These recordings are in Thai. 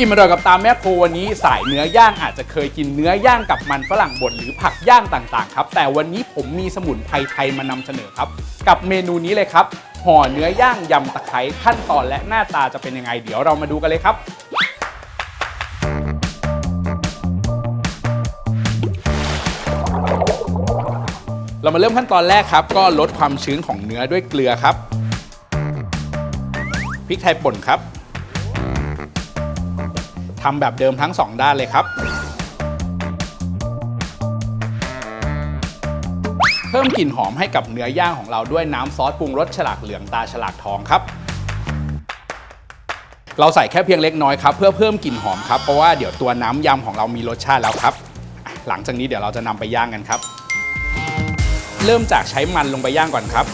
อิ่มอร่อยกับตามแม่โควันนี้สายเนื้อย่างอาจจะเคยกินเนื้อย่างกับมันฝรั่งบดหรือผักย่างต่างๆครับแต่วันนี้ผมมีสมุนไพรไทยมานำเสนอครับ กับเมนูนี้เลยครับห่อเนื้อย่างยำตะไคร้ขั้นตอนและหน้าตาจะเป็นยังไง เดี๋ยวเรามาดูกันเลยครับเรามาเริ่มขั้นตอนแรกครับ ก็ลดความชื้นของเนื้อด้วยเกลือครับพริกไทยป่นครับ ทำแบบเดิมทั้ง 2 ด้านเลยครับ เพิ่มกลิ่นหอมให้กับเนื้อย่างของเราด้วยน้ำซอสปรุงรสฉลากเหลืองตาฉลากทองครับเราใส่แค่เพียงเล็กน้อยครับเพื่อเพิ่มกลิ่นหอมครับเพราะว่าเดี๋ยวตัวน้ำยำของเรามีรสชาติแล้วครับ หลังจากนี้เดี๋ยวเราจะนำไปย่างกันครับ เริ่มจากใช้มันลงไปย่างก่อนครับ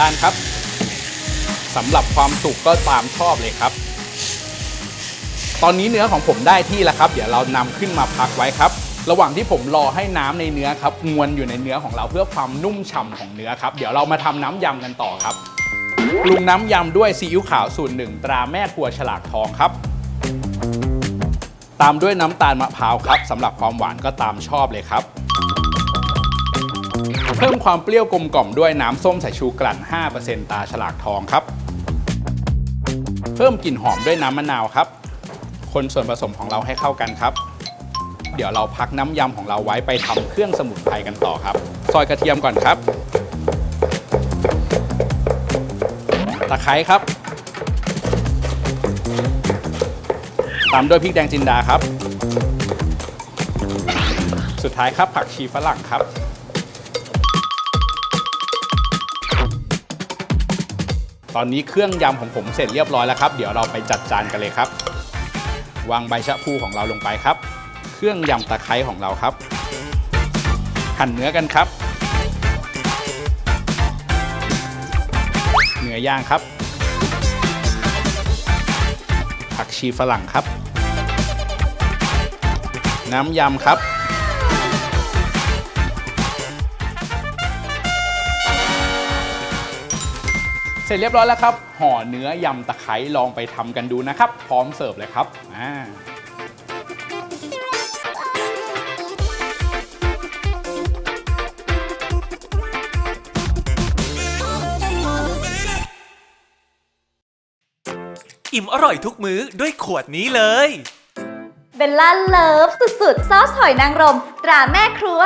ด้านครับสำหรับความสุกก็ตามชอบเลยครับ ตอนนี้เนื้อของผมได้ที่แล้วครับ เดี๋ยวเรานำขึ้นมาพักไว้ครับ ระหว่างที่ผมรอให้น้ำในเนื้อครับงวนอยู่ในเนื้อของเราเพื่อความนุ่มฉ่ำของเนื้อครับ เดี๋ยวเรามาทำน้ำยำกันต่อครับปรุงน้ำยำด้วยซีอิ๊วขาวสูตรหนึ่งตราแม่ครัวฉลากทองครับ ตามด้วยน้ำตาลมะพร้าวครับสำหรับความหวานก็ตามชอบเลยครับ เพิ่มความเปรี้ยวกลมกล่อมด้วยน้ำส้มสายชูกลั่น 5%ตาฉลากทองครับ เพิ่มกลิ่นหอมด้วยน้ำมะนาวครับ คนส่วนผสมของเราให้เข้ากันครับ เดี๋ยวเราพักน้ำยำของเราไว้ไปทำเครื่องสมุนไพรกันต่อครับ ซอยกระเทียมก่อนครับ ตะไคร้ครับ ตามด้วยพริกแดงจินดาครับ สุดท้ายครับผักชีฝรั่งครับ ตอนนี้เครื่องยำของผมเสร็จเรียบร้อยแล้วครับ เดี๋ยวเราไปจัดจานกันเลยครับ วางใบชะพูของเราลงไปครับ เครื่องยำตะไคร้ของเราครับ หั่นเนื้อกันครับ เนื้อย่างครับ ผักชีฝรั่งครับ น้ำยำครับ เสร็จเรียบร้อยแล้วครับ ห่อเนื้อยำตะไคร้ลองไปทำกันดูนะครับ พร้อมเสิร์ฟเลยครับอ่าอิ่มอร่อยทุกมื้อด้วยขวดนี้เลย เบลล่าเลิฟสุดๆ ซอสหอยนางรม ตราแม่ครัว